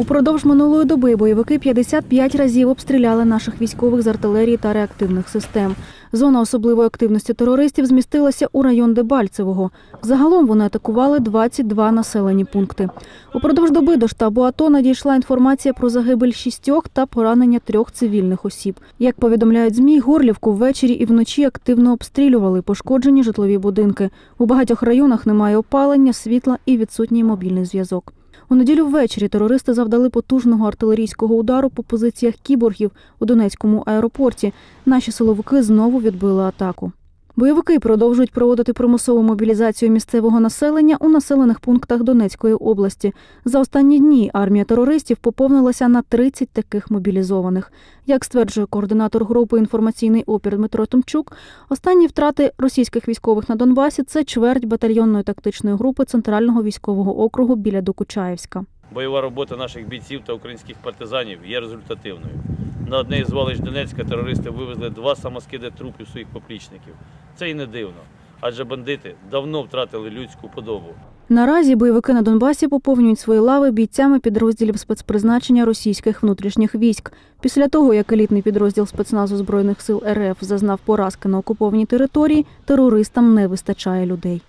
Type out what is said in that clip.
Упродовж минулої доби бойовики 55 разів обстріляли наших військових з артилерії та реактивних систем. Зона особливої активності терористів змістилася у район Дебальцевого. Загалом вони атакували 22 населені пункти. Упродовж доби до штабу АТО надійшла інформація про загибель шістьох та поранення трьох цивільних осіб. Як повідомляють ЗМІ, Горлівку ввечері і вночі активно обстрілювали пошкоджені житлові будинки. У багатьох районах немає опалення, світла і відсутній мобільний зв'язок. У неділю ввечері терористи завдали потужного артилерійського удару по позиціях кіборгів у Донецькому аеропорті. Наші силовики знову відбили атаку. Бойовики продовжують проводити примусову мобілізацію місцевого населення у населених пунктах Донецької області. За останні дні армія терористів поповнилася на 30 таких мобілізованих. Як стверджує координатор групи інформаційний опір Дмитро Томчук, останні втрати російських військових на Донбасі це чверть батальйонної тактичної групи Центрального військового округу біля Докучаєвська. Бойова робота наших бійців та українських партизанів є результативною. На одне із звалищ Донецька терористи вивезли два самоскиди трупів своїх поплічників. Це і не дивно, адже бандити давно втратили людську подобу. Наразі бойовики на Донбасі поповнюють свої лави бійцями підрозділів спецпризначення російських внутрішніх військ. Після того, як елітний підрозділ спецназу збройних сил РФ зазнав поразки на окупованій території, терористам не вистачає людей.